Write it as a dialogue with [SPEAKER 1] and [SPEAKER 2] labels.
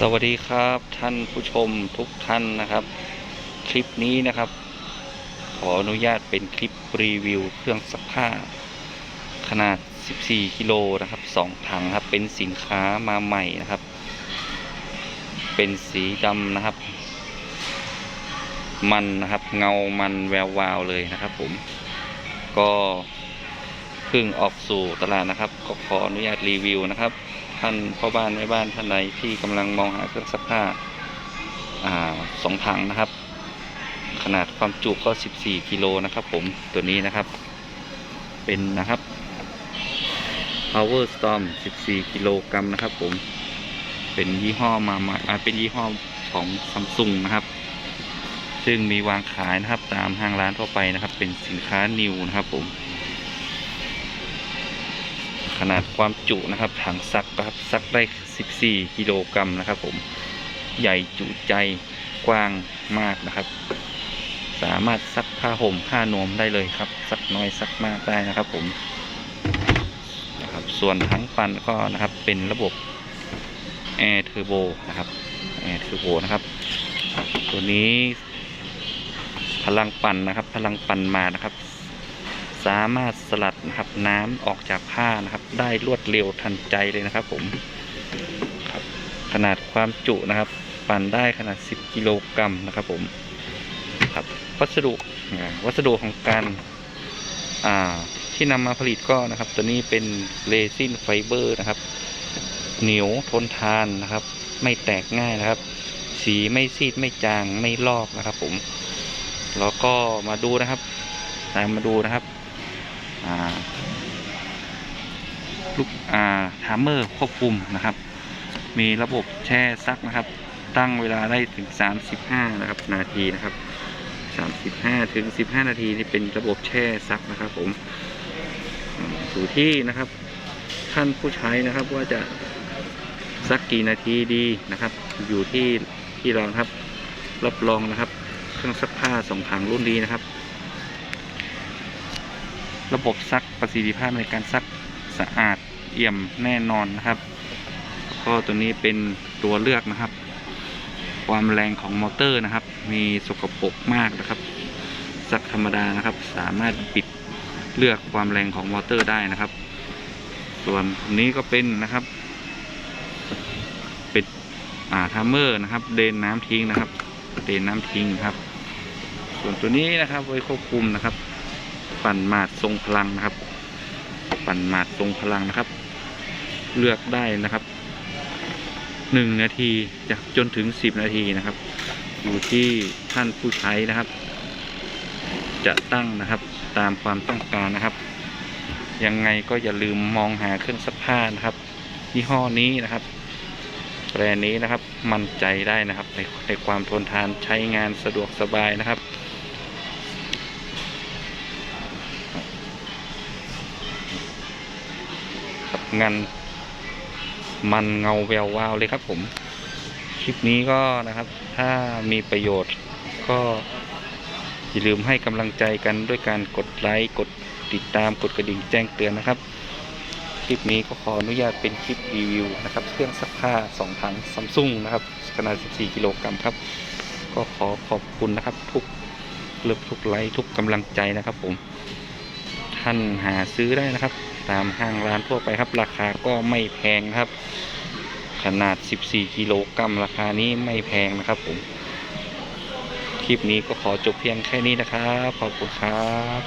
[SPEAKER 1] สวัสดีครับท่านผู้ชมทุกท่านนะครับ คลิปนี้นะครับ ขออนุญาตเป็นคลิปรีวิวเครื่องซักผ้า ขนาด 14 กิโลนะครับ 2 ถังครับ เป็นสินค้ามาใหม่นะครับ เป็นสีดำนะครับ มันนะครับเงามันแวววาวเลยนะครับ ผมก็เพิ่งออกสู่ตลาดนะครับ ก็ขออนุญาตรีวิวนะครับ ท่านพ่อบ้านแม่บ้านท่านใดที่กำลังมองหาเครื่องซักผ้าอ่าสองถังนะครับ ขนาดความจุก็ 14กิโลนะครับ ผมตัวนี้นะครับเป็นนะครับ Power Storm 14กิโลกรัมนะครับ ผมเป็นยี่ห้อมาใหม่อ่าเป็นยี่ห้อของซัมซุงนะครับ ซึ่งมีวางขายนะครับตามห้างร้านทั่วไปนะครับ เป็นสินค้านิวนะครับผม ขนาดความจุนะครับถังซักนะครับซักได้ 14 กิโลกรัมนะครับ ผมใหญ่จุใจกว้างมากนะครับ สามารถซักผ้าห่มผ้านวมได้เลยครับซักน้อยซักมากได้นะครับผมนะครับส่วนทั้งปันก็นะครับเป็นระบบ Air Turbo นะครับ Air Turbo นะครับ ตัวนี้พลังปั่นนะครับ พลังปั่นมานะครับ สามารถสลัดนะครับน้ำออกจากผ้านะครับ ได้รวดเร็วทันใจเลยนะครับ ผมครับขนาดความจุนะครับ ปั่นได้ขนาด 10 กิโลกรัมนะครับ ผมครับวัสดุวัสดุของการอ่าที่นำมาผลิตก็นะครับ ตัวนี้เป็นเรซินไฟเบอร์นะครับ เหนียวทนทานนะครับ ไม่แตกง่ายนะครับ สีไม่ซีดไม่จางไม่ลอกนะครับ ผมแล้วก็มาดูนะครับตามมาดูนะครับ ลูกอ่าทามเมอร์ควบคุมนะครับ มีระบบแช่ซักนะครับ ตั้งเวลาได้ถึง 35 นะครับ นาทีนะครับ 35 ถึง 15 นาทีนี่เป็นระบบแช่ซักนะครับ ผมอยู่ที่นะครับท่านผู้ใช้นะครับว่าจะซักกี่นาทีดีนะครับ อยู่ที่ที่เราครับรับรองนะครับ เครื่องซักผ้าสองถังรุ่นนี้นะครับ ระบบซักประสิทธิภาพในการซักสะอาดเอี่ยมแน่นอนนะครับก็ตัวนี้เป็นตัวเลือกนะครับ ความแรงของมอเตอร์นะครับ มีสกปรกมากนะครับซักธรรมดานะครับ สามารถปิดเลือกความแรงของมอเตอร์ได้นะครับ ส่วนนี้ก็เป็นนะครับเป็นอ่าทัมเมอร์นะครับ เดนน้ำทิ้งนะครับ เดนน้ำทิ้งครับ ส่วนตัวนี้นะครับไว้ควบคุมนะครับ ปั่นหมาดทรงพลังนะครับ ปั่นหมาดทรงพลังนะครับ เลือกได้นะครับหนึ่งนาทีจากจนถึงสิบนาทีนะครับ อยู่ที่ท่านผู้ใช้นะครับ จะตั้งนะครับตามความต้องการนะครับ ยังไงก็อย่าลืมมองหาเครื่องซักผ้านะครับ ยี่ห้อนี้นะครับแบรนด์นี้นะครับมั่นใจได้นะครับในในความทนทานใช้งานสะดวกสบายนะครับ งานมันเงาแวววาวเลยครับผม คลิปนี้ก็นะครับ ถ้ามีประโยชน์ก็อย่าลืมให้กำลังใจกันด้วยการกดไลค์กดติดตามกดกระดิ่งแจ้งเตือนนะครับ คลิปนี้ก็ขออนุญาตเป็นคลิปรีวิวนะครับ เครื่องซักผ้า2ถังซัมซุงนะครับขนาด 14 กิโลกรัมครับ ก็ขอขอบคุณนะครับทุกเลือกทุกไลค์ทุกกำลังใจนะครับผม ท่านหาซื้อได้นะครับ ตามห้างร้านทั่วไปครับ ราคาก็ไม่แพงครับ ขนาด 14 กิโลกรัมราคานี้ไม่แพงนะครับผม คลิปนี้ก็ขอจบเพียงแค่นี้นะครับ ขอบคุณครับ